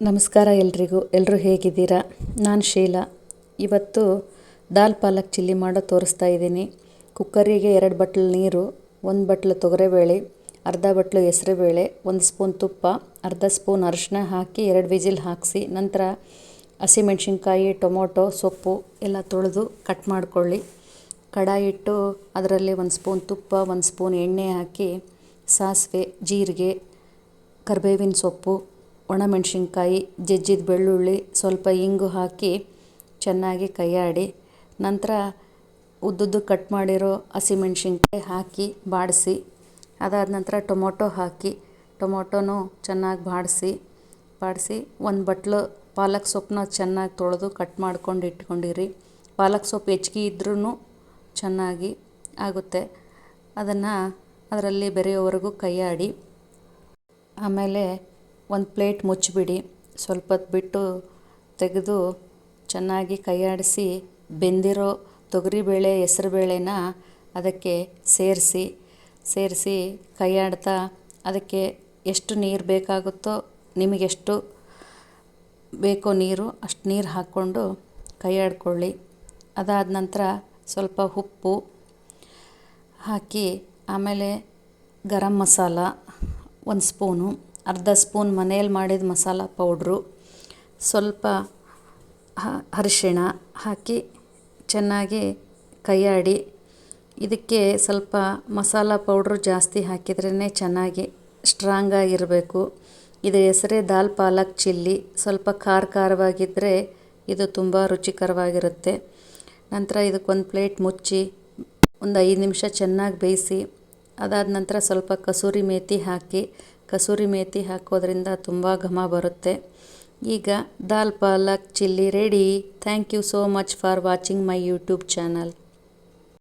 ನಮಸ್ಕಾರ ಎಲ್ರಿಗೂ. ಎಲ್ಲರೂ ಹೇಗಿದ್ದೀರಾ? ನಾನು ಶೀಲಾ. ಇವತ್ತು ದಾಲ್ ಪಾಲಕ್ ಚಿಲ್ಲಿ ಮಾಡೋ ತೋರಿಸ್ತಾ ಇದ್ದೀನಿ. ಕುಕ್ಕರಿಗೆ ಎರಡು ಬಟ್ಲು ನೀರು, ಒಂದು ಬಟ್ಲು ತೊಗರೆಬೇಳೆ, ಅರ್ಧ ಬಟ್ಲು ಹೆಸರುಬೇಳೆ, ಒಂದು ಸ್ಪೂನ್ ತುಪ್ಪ, ಅರ್ಧ ಸ್ಪೂನ್ ಅರಿಶಿನ ಹಾಕಿ ಎರಡು ವಿಜಿಲ್ ಹಾಕಿಸಿ, ನಂತರ ಹಸಿಮೆಣ್ಸಿನ್ಕಾಯಿ, ಟೊಮೊಟೊ, ಸೊಪ್ಪು ಎಲ್ಲ ತೊಳೆದು ಕಟ್ ಮಾಡ್ಕೊಳ್ಳಿ. ಕಡಾಯಿ ಇಟ್ಟು ಅದರಲ್ಲಿ ಒಂದು ಸ್ಪೂನ್ ತುಪ್ಪ, ಒಂದು ಸ್ಪೂನ್ ಎಣ್ಣೆ ಹಾಕಿ, ಸಾಸಿವೆ, ಜೀರಿಗೆ, ಕರಿಬೇವಿನ ಸೊಪ್ಪು ಒಣಮೆಣಸಿನ್ಕಾಯಿ, ಜಜ್ಜಿದ ಬೆಳ್ಳುಳ್ಳಿ ಸ್ವಲ್ಪ ಇಂಗು ಹಾಕಿ ಚೆನ್ನಾಗಿ ಕೈಯಾಡಿ, ನಂತರ ಉದ್ದುದ್ದು ಕಟ್ ಮಾಡಿರೋ ಹಸಿಮೆಣ್ಸಿನ್ಕಾಯಿ ಹಾಕಿ ಬಾಡಿಸಿ, ಅದಾದ ನಂತರ ಟೊಮೊಟೊ ಹಾಕಿ, ಟೊಮೊಟೊನೂ ಚೆನ್ನಾಗಿ ಬಾಡಿಸಿ ಬಾಡಿಸಿ ಒಂದು ಬಟ್ಲು ಪಾಲಕ್ ಸೊಪ್ಪನ್ನ ಚೆನ್ನಾಗಿ ತೊಳೆದು ಕಟ್ ಮಾಡ್ಕೊಂಡು ಇಟ್ಕೊಂಡಿರಿ. ಪಾಲಕ್ ಸೊಪ್ಪು ಹೆಚ್ಚಿಗೆ ಇದ್ರೂ ಚೆನ್ನಾಗಿ ಆಗುತ್ತೆ. ಅದನ್ನು ಅದರಲ್ಲಿ ಬೆರೆಯೋವರೆಗೂ ಕೈಯಾಡಿ, ಆಮೇಲೆ ಒಂದು ಪ್ಲೇಟ್ ಮುಚ್ಚಿಬಿಡಿ. ಸ್ವಲ್ಪ ಬಿಟ್ಟು ತೆಗೆದು ಚೆನ್ನಾಗಿ ಕೈಯಾಡಿಸಿ ಬೆಂದಿರೋ ತೊಗರಿಬೇಳೆ ಹೆಸ್ರುಬೇಳೆನ ಅದಕ್ಕೆ ಸೇರಿಸಿ ಸೇರಿಸಿ ಕೈಯಾಡ್ತಾ ಅದಕ್ಕೆ ಎಷ್ಟು ನೀರು ಬೇಕಾಗುತ್ತೋ, ನಿಮಗೆಷ್ಟು ಬೇಕೋ ನೀರು ಅಷ್ಟು ನೀರು ಹಾಕ್ಕೊಂಡು ಕೈಯಾಡ್ಕೊಳ್ಳಿ ಅದಾದ ನಂತರ ಸ್ವಲ್ಪ ಉಪ್ಪು ಹಾಕಿ ಆಮೇಲೆ ಗರಂ ಮಸಾಲ, ಒಂದು ಸ್ಪೂನು. ಅರ್ಧ ಸ್ಪೂನ್ ಮನೆಯಲ್ಲಿ ಮಾಡಿದ ಮಸಾಲ ಪೌಡ್ರು, ಸ್ವಲ್ಪ ಅರಿಶಿಣ ಹಾಕಿ ಚೆನ್ನಾಗಿ ಕೈಯಾಡಿ, ಇದಕ್ಕೆ ಸ್ವಲ್ಪ ಮಸಾಲ ಪೌಡ್ರು ಜಾಸ್ತಿ ಹಾಕಿದ್ರೇ ಚೆನ್ನಾಗಿ ಸ್ಟ್ರಾಂಗಾಗಿರಬೇಕು ಇದು ಹೆಸರೇ ದಾಲ್ ಪಾಲಕ್ ಚಿಲ್ಲಿ. ಸ್ವಲ್ಪ ಖಾರ ಖಾರವಾಗಿದ್ದರೆ ಇದು ತುಂಬ ರುಚಿಕರವಾಗಿರುತ್ತೆ. ನಂತರ ಇದಕ್ಕೊಂದು ಪ್ಲೇಟ್ ಮುಚ್ಚಿ ಒಂದು ಐದು ನಿಮಿಷ ಚೆನ್ನಾಗಿ ಬೇಯಿಸಿ, ಅದಾದ ನಂತರ ಸ್ವಲ್ಪ ಕಸೂರಿ ಮೇಥಿ ಹಾಕಿ ಕಸೂರಿ ಮೇತಿ ಹಾಕೋದ್ರಿಂದ ತುಂಬ ಘಮ ಬರುತ್ತೆ. ಈಗ dal, palak, chilli ready. Thank you so much for watching my YouTube channel